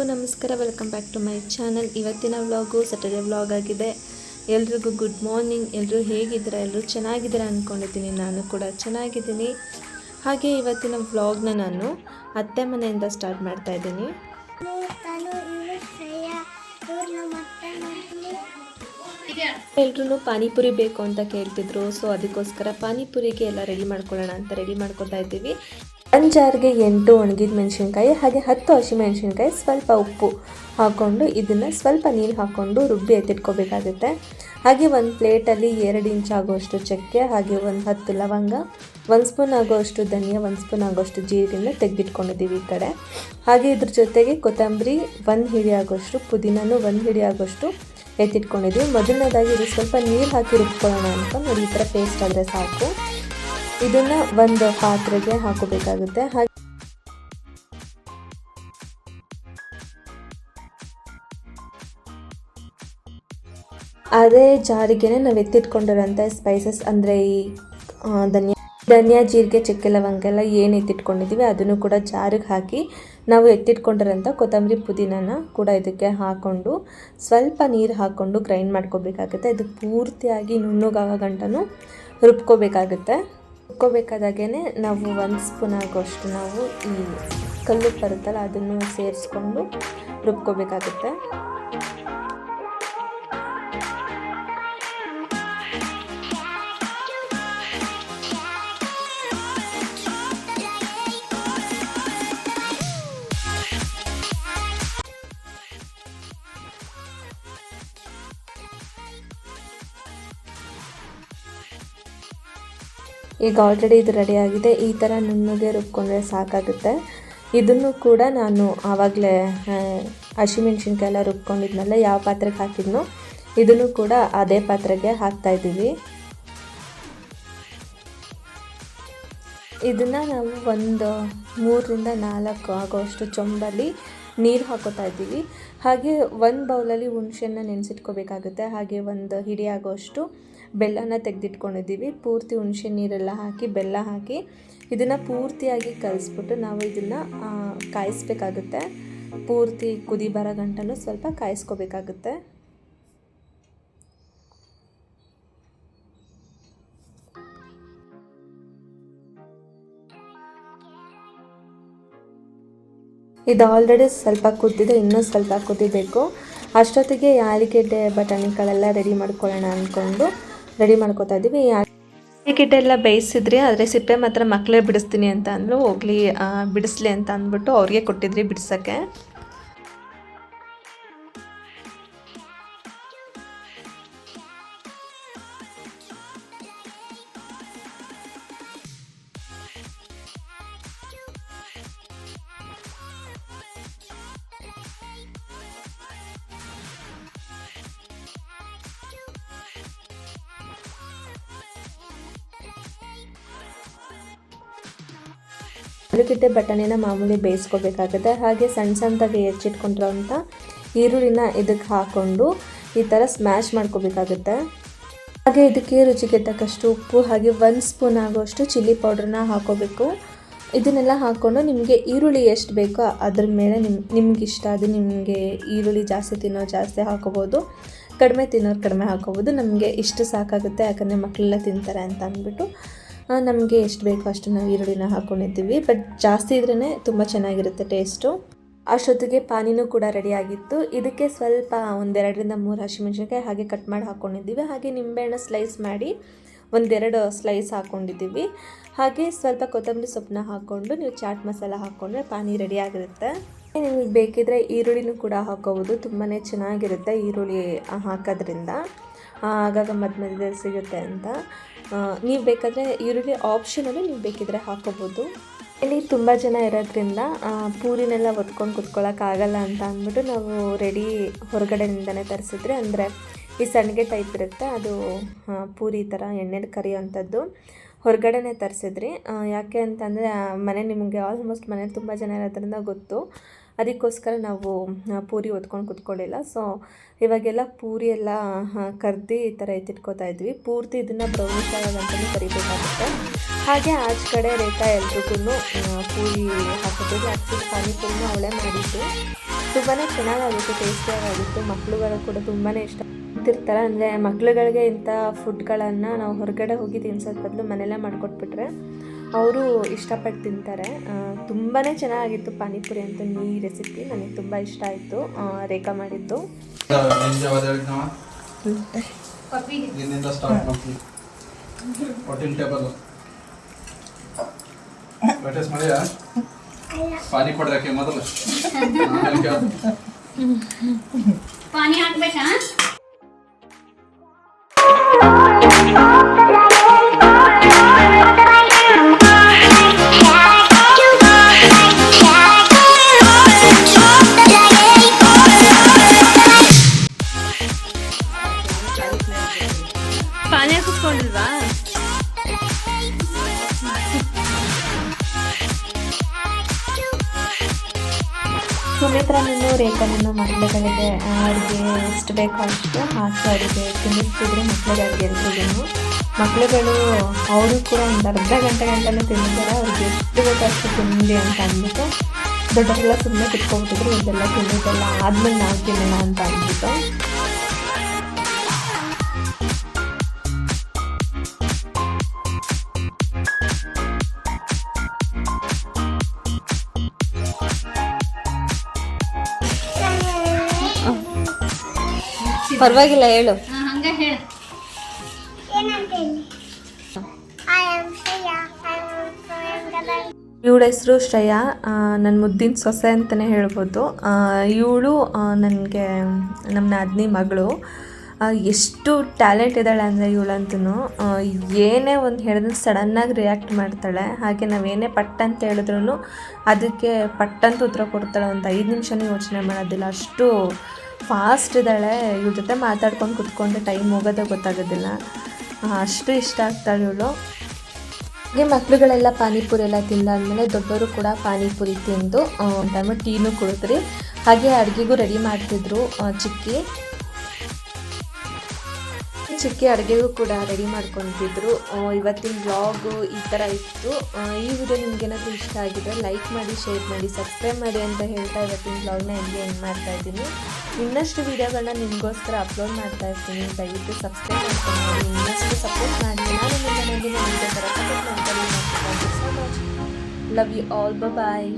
ಎಲ್ರಿಗೂ ನಮಸ್ಕಾರ. Welcome back to my channel ಇವತ್ತಿನ ವ್ಲಾಗು ಸ್ಯಾಟರ್ಡೇ ವ್ಲಾಗ್ ಆಗಿದೆ. ಎಲ್ರಿಗೂ ಗುಡ್ ಮಾರ್ನಿಂಗ್ ಎಲ್ಲರೂ ಹೇಗಿದ್ದೀರಾ? ಎಲ್ಲರೂ ಚೆನ್ನಾಗಿದ್ದೀರಾ ಅಂದ್ಕೊಂಡಿದ್ದೀನಿ ನಾನು ಕೂಡ ಚೆನ್ನಾಗಿದ್ದೀನಿ. ಹಾಗೆ ಇವತ್ತಿನ ವ್ಲಾಗ್ನ ನಾನು ಅತ್ತೆ ಮನೆಯಿಂದ ಸ್ಟಾರ್ಟ್ ಮಾಡ್ತಾ ಇದ್ದೀನಿ. ಎಲ್ರೂ ಪಾನಿಪುರಿ ಬೇಕು ಅಂತ ಕೇಳ್ತಿದ್ರು. ಸೊ ಅದಕ್ಕೋಸ್ಕರ ಪಾನಿಪುರಿಗೆ ಎಲ್ಲ ರೆಡಿ ಮಾಡ್ಕೊಳ್ಳೋಣ ಅಂತ ರೆಡಿ ಮಾಡ್ಕೊತಾ ಇದ್ದೀವಿ. ಒಂದು ಜಾರ್ಗೆ ಎಂಟು ಒಣಗಿದ ಮೆಣಸಿನ್ಕಾಯಿ ಹಾಗೆ ಹತ್ತು ಹಸಿಮೆಣಸಿನ್ಕಾಯಿ ಸ್ವಲ್ಪ ಉಪ್ಪು ಹಾಕ್ಕೊಂಡು ಇದನ್ನು ಸ್ವಲ್ಪ ನೀರು ಹಾಕ್ಕೊಂಡು ರುಬ್ಬಿ ಎತ್ತಿಟ್ಕೋಬೇಕಾಗುತ್ತೆ. ಹಾಗೆ ಒಂದು ಪ್ಲೇಟಲ್ಲಿ ಎರಡು ಇಂಚ್ ಆಗೋಷ್ಟು ಚಕ್ಕೆ, ಹಾಗೆ ಒಂದು ಹತ್ತು ಲವಂಗ, ಒಂದು ಸ್ಪೂನ್ ಆಗೋಷ್ಟು ಧನಿಯಾ, ಒಂದು ಸ್ಪೂನ್ ಆಗೋಷ್ಟು ಜೀರಿಗೆನ ತೆಗೆದಿಟ್ಕೊಂಡಿದ್ದೀವಿ ಈ ಕಡೆ. ಹಾಗೆ ಇದ್ರ ಜೊತೆಗೆ ಕೊತ್ತಂಬರಿ ಒಂದು ಹಿಡಿ ಆಗೋಷ್ಟು ಪುದೀನೂ ಒಂದು ಹಿಡಿ ಆಗೋಷ್ಟು ಎತ್ತಿಟ್ಕೊಂಡಿದ್ದೀವಿ. ಮೊದಲನೇದಾಗಿ ಇದು ಸ್ವಲ್ಪ ನೀರು ಹಾಕಿ ರುಬ್ಕೊಳ್ಳೋಣ ಅಂತ ನೋಡಿ ಈ ಥರ ಪೇಸ್ಟ್ ಆದರೆ ಸಾಕು. ಇದನ್ನು ಒಂದು ಪಾತ್ರೆಗೆ ಹಾಕೋಬೇಕಾಗುತ್ತೆ. ಹಾಗೆ ಅದೇ ಜಾರಿಗೆನೆ ನಾವು ಎತ್ತಿಟ್ಕೊಂಡಿರೋಂಥ ಸ್ಪೈಸಸ್ ಅಂದರೆ ಈ ಧನಿಯಾ ಧನಿಯಾ, ಜೀರಿಗೆ ಚಕ್ಕೆ ಲವಂಗ ಎಲ್ಲ ಏನು ಎತ್ತಿಟ್ಕೊಂಡಿದ್ದೀವಿ ಅದನ್ನು ಕೂಡ ಜಾರಿಗೆ ಹಾಕಿ ನಾವು ಎತ್ತಿಟ್ಕೊಂಡಿರೋಂಥ ಕೊತ್ತಂಬರಿ ಪುದೀನನ ಕೂಡ ಇದಕ್ಕೆ ಹಾಕ್ಕೊಂಡು ಸ್ವಲ್ಪ ನೀರು ಹಾಕ್ಕೊಂಡು ಗ್ರೈಂಡ್ ಮಾಡ್ಕೋಬೇಕಾಗುತ್ತೆ. ಇದು ಪೂರ್ತಿಯಾಗಿ ನುಣ್ಣಗಾಗೋ ಗಂಟನೂ ರುಬ್ಕೋಬೇಕಾಗುತ್ತೆ. ರುಬ್ಕೋಬೇಕಾದಾಗೇ ನಾವು ಒಂದು ಸ್ಪೂನ್ ಆಗೋಷ್ಟು ನಾವು ಈ ಕಲ್ಲು ಬರುತ್ತಲ್ಲ ಅದನ್ನು ಸೇರಿಸ್ಕೊಂಡು ರುಬ್ಕೋಬೇಕಾಗುತ್ತೆ. ಈಗ ಆಲ್ರೆಡಿ ಇದು ರೆಡಿ ಆಗಿದೆ. ಈ ಥರ ನುಣ್ಣಗೆ ರುಬ್ಕೊಂಡ್ರೆ ಸಾಕಾಗುತ್ತೆ. ಇದನ್ನು ಕೂಡ ನಾನು ಆವಾಗಲೇ ಹಸಿಮೆಣ್ಸಿನ್ಕಾಯೆಲ್ಲ ರುಬ್ಕೊಂಡಿದ್ನಲ್ಲ, ಯಾವ ಪಾತ್ರೆಗೆ ಹಾಕಿದ್ನೋ, ಇದನ್ನು ಕೂಡ ಅದೇ ಪಾತ್ರೆಗೆ ಹಾಕ್ತಾ ಇದ್ದೀವಿ. ಇದನ್ನು ನಾವು ಒಂದು ಮೂರರಿಂದ ನಾಲ್ಕು ಆಗೋಷ್ಟು ಚೊಂಬಲ್ಲಿ ನೀರು ಹಾಕೋತಾ ಇದ್ದೀವಿ. ಹಾಗೆ ಒಂದು ಬೌಲಲ್ಲಿ ಹುಣಸೆನ ನೆನೆಸಿಟ್ಕೋಬೇಕಾಗುತ್ತೆ. ಹಾಗೆ ಒಂದು ಹಿಡಿ ಆಗೋಷ್ಟು ಬೆಲ್ಲನ ತೆಗೆದಿಟ್ಕೊಂಡಿದ್ದೀವಿ. ಪೂರ್ತಿ ಹುಣಸೆ ನೀರೆಲ್ಲ ಹಾಕಿ, ಬೆಲ್ಲ ಹಾಕಿ ಇದನ್ನು ಪೂರ್ತಿಯಾಗಿ ಕಲಿಸ್ಬಿಟ್ಟು ನಾವು ಇದನ್ನು ಕಾಯಿಸ್ಬೇಕಾಗುತ್ತೆ. ಪೂರ್ತಿ ಕುದಿ ಬರೋ ಗಂಟಲು ಸ್ವಲ್ಪ ಕಾಯಿಸ್ಕೋಬೇಕಾಗುತ್ತೆ. ಇದು ಆಲ್ರೆಡಿ ಸ್ವಲ್ಪ ಕುದ್ದಿದೆ ಇನ್ನೂ ಸ್ವಲ್ಪ ಕುದಿಬೇಕು ಅಷ್ಟೊತ್ತಿಗೆ ಯಾಲಿಗೆಡ್ಡೆ ಬಟಾಣಿಗಳೆಲ್ಲ ರೆಡಿ ಮಾಡ್ಕೊಳ್ಳೋಣ ಅಂದ್ಕೊಂಡು ರೆಡಿ ಮಾಡ್ಕೊತಾ ಇದ್ದೀವಿ. ಆಲಿಗೆಡ್ಡೆ ಎಲ್ಲ ಬೇಯಿಸಿದ್ರಿ ಆದರೆ ಸಿಪ್ಪೆ ಮಾತ್ರ ಮಕ್ಕಳೇ ಬಿಡಿಸ್ತೀನಿ ಅಂತ ಅಂದರು ಹೋಗ್ಲಿ ಬಿಡಿಸ್ಲಿ ಅಂತ ಅಂದ್ಬಿಟ್ಟು ಅವ್ರಿಗೆ ಕೊಟ್ಟಿದ್ರಿ ಬಿಡ್ಸೋಕ್ಕೆ. ಆಲೂಗೆಡ್ಡೆ ಬಟಾಣಿನ ಮಾಮೂಲಿ ಬೇಯಿಸ್ಕೋಬೇಕಾಗುತ್ತೆ. ಹಾಗೆ ಸಣ್ಣ ಸಣ್ಣದಾಗಿ ಹೆಚ್ಚಿಟ್ಕೊಂಡಿರೋಂಥ ಈರುಳ್ಳಿನ ಇದಕ್ಕೆ ಹಾಕ್ಕೊಂಡು ಈ ಥರ ಸ್ಮ್ಯಾಶ್ ಮಾಡ್ಕೋಬೇಕಾಗುತ್ತೆ. ಹಾಗೆ ಇದಕ್ಕೆ ರುಚಿಗೆ ತಕ್ಕಷ್ಟು ಉಪ್ಪು, ಹಾಗೆ ಒಂದು ಸ್ಪೂನ್ ಆಗೋಷ್ಟು ಚಿಲ್ಲಿ ಪೌಡ್ರನ್ನ ಹಾಕೋಬೇಕು. ಇದನ್ನೆಲ್ಲ ಹಾಕ್ಕೊಂಡು ನಿಮಗೆ ಈರುಳ್ಳಿ ಎಷ್ಟು ಬೇಕೋ ಅದ್ರ ಮೇಲೆ ನಿಮ್ ನಿಮ್ಗೆ ಇಷ್ಟ ಅದು ನಿಮಗೆ ಈರುಳ್ಳಿ ಜಾಸ್ತಿ ತಿನ್ನೋ ಜಾಸ್ತಿ ಹಾಕೋಬೋದು. ಕಡಿಮೆ ತಿನ್ನೋರು ಕಡಿಮೆ ಹಾಕೋಬೋದು. ನಮಗೆ ಇಷ್ಟು ಸಾಕಾಗುತ್ತೆ ಯಾಕಂದರೆ ಮಕ್ಕಳೆಲ್ಲ ತಿಂತಾರೆ ಅಂತ ಅಂದ್ಬಿಟ್ಟು. ನಮಗೆ ಎಷ್ಟು ಬೇಕೋ ಅಷ್ಟು ನಾವು ಈರುಳ್ಳಿನ ಹಾಕ್ಕೊಂಡಿದ್ದೀವಿ ಬಟ್ ಜಾಸ್ತಿ ಇದ್ರೇ ತುಂಬ ಚೆನ್ನಾಗಿರುತ್ತೆ ಟೇಸ್ಟು ಅಷ್ಟೊತ್ತಿಗೆ ಪಾನಿನೂ ಕೂಡ ರೆಡಿ ಆಗಿತ್ತು. ಇದಕ್ಕೆ ಸ್ವಲ್ಪ ಒಂದೆರಡರಿಂದ ಮೂರು ಹಸಿಮೆಣ್ಸಿನ್ಕಾಯಿ ಹಾಗೆ ಕಟ್ ಮಾಡಿ ಹಾಕ್ಕೊಂಡಿದ್ದೀವಿ ಹಾಗೆ ನಿಂಬೆಹಣ್ಣು ಸ್ಲೈಸ್ ಮಾಡಿ ಒಂದೆರಡು ಸ್ಲೈಸ್ ಹಾಕ್ಕೊಂಡಿದ್ದೀವಿ ಹಾಗೆ ಸ್ವಲ್ಪ ಕೊತ್ತಂಬರಿ ಸೊಪ್ಪನ್ನ ಹಾಕ್ಕೊಂಡು ನೀವು ಚಾಟ್ ಮಸಾಲ ಹಾಕ್ಕೊಂಡ್ರೆ ಪಾನಿ ರೆಡಿ ಆಗಿರುತ್ತೆ. ನಿಮಗೆ ಬೇಕಿದ್ರೆ ಈರುಳ್ಳಿನೂ ಕೂಡ ಹಾಕೋಬೋದು ತುಂಬಾ ಚೆನ್ನಾಗಿರುತ್ತೆ ಈರುಳ್ಳಿ ಹಾಕೋದ್ರಿಂದ. ಆಗಾಗ ಮಧ್ಯ ಸಿಗುತ್ತೆ ಅಂತ. ನೀವು ಬೇಕಾದರೆ ಈರುಳ್ಳಿ ಆಪ್ಷನಲ್ಲಿ ನೀವು ಬೇಕಿದ್ರೆ ಹಾಕೋಬೋದು. ಇಲ್ಲಿ ತುಂಬ ಜನ ಇರೋದ್ರಿಂದ ಪೂರಿನೆಲ್ಲ ಒತ್ಕೊಂಡು ಕುತ್ಕೊಳ್ಳೋಕ್ಕಾಗಲ್ಲ ಅಂತ ಅಂದ್ಬಿಟ್ಟು ನಾವು ರೆಡಿ ಹೊರಗಡೆಯಿಂದನೇ ತರಿಸಿದ್ರೆ, ಅಂದರೆ ಈ ಸಣ್ಣಗೆ ಟೈಪ್ ಇರುತ್ತೆ, ಅದು ಪೂರಿ ಥರ ಎಣ್ಣೆಲಿ ಕರಿಯೋವಂಥದ್ದು. ಹೊರಗಡೆನೇ ತರಿಸಿದ್ರಿ. ಯಾಕೆ ಅಂತಂದರೆ ಮನೆ ನಿಮಗೆ ಆಲ್ಮೋಸ್ಟ್ ಮನೆ ತುಂಬ ಜನ ಇರೋದ್ರಿಂದ ಗೊತ್ತು. ಅದಕ್ಕೋಸ್ಕರ ನಾವು ಪೂರಿ ಹೊತ್ಕೊಂಡು ಕುತ್ಕೊಳ್ಳಿಲ್ಲ. ಸೊ ಇವಾಗೆಲ್ಲ ಪೂರಿ ಎಲ್ಲ ಕರ್ದು ಈ ಥರ ಎತ್ತಿಟ್ಕೋತಾ ಇದ್ವಿ. ಪೂರ್ತಿ ಇದನ್ನು ಬ್ರೌನಿಶ್ ಆಗೋದಂತಲೂ ಕರಿಬೇಕಾಗುತ್ತೆ. ಹಾಗೆ ಆಚೆ ಕಡೆ ರೇಖಾ ಎಲ್ರಿಗೂ ಪೂರಿ ಹಾಕಿದ್ವಿ. ಆ್ಯಕ್ಚುಲಿ ಪಾನಿಪುರಿನ ಅವಳೆ ಮಾಡಿದ್ದು. ತುಂಬಾ ಚೆನ್ನಾಗಾಗಿತ್ತು ಟೇಸ್ಟಿಯಾಗಿತ್ತು ಮಕ್ಕಳುಗಳು ಕೂಡ ತುಂಬಾ ಇಷ್ಟ. ತಿರ್ತಾರೆ ಅಂದರೆ ಮಕ್ಳುಗಳಿಗೆ ಇಂಥ ಫುಡ್ಗಳನ್ನು ನಾವು ಹೊರಗಡೆ ಹೋಗಿ ತಿನ್ಸೋದು ಬದಲು ಮನೆಯಲ್ಲೇ ಮಾಡಿಕೊಟ್ಬಿಟ್ರೆ ಅವರು ಇಷ್ಟಪಟ್ಟು ತಿಂತಾರೆ. ತುಂಬಾ ಚೆನ್ನಾಗಿತ್ತು ಪಾನಿಪುರಿ ಅಂತ ಈ ರೆಸಿಪಿ ನನಗೆ ತುಂಬ ಇಷ್ಟ ಆಯಿತು. ರೇಖಾ ಮಾಡಿದ್ದು. ಪಾನಿ ಕೊಡ್ರಕ್ಕೆ ಮೊದಲು. ಪಾನಿ ಹಾಕ್ಬೇಕಾ? ಸುಮಿತ್ರನನ್ನು ರೇಖನನ್ನು ಮಕ್ಕಳುಗಳಿಗೆ ಅಡುಗೆ ಎಷ್ಟು ಬೇಕೋ ಅಷ್ಟು ಹಾಕಿ ಅವರಿಗೆ ತಿನ್ನಿಸ್ತಿದ್ರೆ ಮಕ್ಕಳಿಗೆ ಅಡುಗೆ ಎಲ್ರಿಗೂ ಮಕ್ಕಳುಗಳು ಅವರು ಕೂಡ ಒಂದು ಅರ್ಧ ಗಂಟೆ ಗಂಟೆನೂ ತಿಂದಿದ್ದಾರೆ. ಅವ್ರಿಗೆ ಎಷ್ಟು ಬೇಕೋ ಅಷ್ಟು ತಿಂಡಿ ಅಂತ ಅಂದ್ಬಿಟ್ಟು ದೊಡ್ಡವರೆಲ್ಲ ಸುಮ್ಮನೆ ಕುತ್ಕೊಂಡ್ಬಿಟ್ಟಿದ್ರು ಇದೆಲ್ಲ ತಿಂದಿದ್ದೆಲ್ಲ ಆದ್ಮೇಲೆ ನಾವು ತಿನ್ನೋಣ ಅಂತ ಪರವಾಗಿಲ್ಲ ಹೇಳು. ಹಾ ಹಂಗ ಏನಂತ ಹೇಳಿ. I am Shreya I am from Gadag ಇವಳ ಹೆಸರು ಶ್ರೇಯಾ ನನ್ನ ಮುದ್ದಿನ ಸೊಸೆ ಅಂತಲೇ ಹೇಳ್ಬೋದು. ಇವಳು ನನಗೆ ನಮ್ಮ ನಾದಿನಿ ಮಗಳು. ಎಷ್ಟು ಟ್ಯಾಲೆಂಟ್ ಇದ್ದಾಳೆ ಅಂದರೆ ಇವಳಂತೂ ಏನೇ ಒಂದು ಹೇಳಿದ್ರೆ ಸಡನ್ನಾಗಿ ರಿಯಾಕ್ಟ್ ಮಾಡ್ತಾಳೆ. ಹಾಗೆ ನಾವೇನೇ ಪಟ್ ಅಂತ ಹೇಳಿದ್ರು ಅದಕ್ಕೆ ಪಟ್ಟಂತ ಉತ್ತರ ಕೊಡ್ತಾಳೆ. ಒಂದು ಐದು ನಿಮಿಷನೂ ಯೋಚನೆ ಮಾಡೋದಿಲ್ಲ. ಅಷ್ಟು ಫಾಸ್ಟ್ ಇದ್ದಾಳೆ, ಇವ್ರ ಜೊತೆ ಮಾತಾಡ್ಕೊಂಡು ಕುತ್ಕೊಂಡು ಟೈಮ್ ಹೋಗೋದೇ ಗೊತ್ತಾಗೋದಿಲ್ಲ. ಅಷ್ಟು ಇಷ್ಟ ಆಗ್ತಾಳೆ ಇವಳು ಹಾಗೆ ಮಕ್ಕಳುಗಳೆಲ್ಲ ಪಾನಿಪುರಿ ಎಲ್ಲ ತಿಂದಾದ್ಮೇಲೆ ದೊಡ್ಡವರು ಕೂಡ ಪಾನಿಪುರಿ ತಿಂದು ಟೈಮ್ ಟೀನು ಕುಡಿದ್ರಿ. ಹಾಗೆ ಅಡುಗೆಗೂ ರೆಡಿ ಮಾಡ್ತಿದ್ರು ಚಿಕ್ಕಿ. ಚಿಕ್ಕಿ ಅಡುಗೆಗೂ ಕೂಡ ರೆಡಿ ಮಾಡ್ಕೊತಿದ್ರು ಇವತ್ತಿನ ವ್ಲಾಗು ಈ ಥರ ಇತ್ತು. ಈ ವಿಡಿಯೋ ನಿಮ್ಗೇನಾದರೂ ಇಷ್ಟ ಆಗಿದ್ರೆ ಲೈಕ್ ಮಾಡಿ ಶೇರ್ ಮಾಡಿ ಸಬ್ಸ್ಕ್ರೈಬ್ ಮಾಡಿ ಅಂತ ಹೇಳ್ತಾ ಇವತ್ತಿನ ಬ್ಲಾಗ್ನ ಹೆಂಗೆ ಎಂಡ್ ಮಾಡ್ತಾ ಇದ್ದೀನಿ. ಇನ್ನಷ್ಟು ವಿಡಿಯೋಗಳನ್ನ ನಿಮಗೋಸ್ಕರ ಅಪ್ಲೋಡ್ ಮಾಡ್ತಾ ಇರ್ತೀನಿ. ದಯವಿಟ್ಟು ಸಬ್ಸ್ಕ್ರೈಬ್ ಮಾಡ್ಕೊಂಡು ಇನ್ನಷ್ಟು ಸಪೋರ್ಟ್ ಮಾಡಿ. ನಾನು ನಿಮ್ಮ ಮುಂದಿನ ವಿಡಿಯೋ ಥರ ಮಾಡ್ತೀನಿ ಲವ್ ಯು ಆಲ್ ಬಾಯ್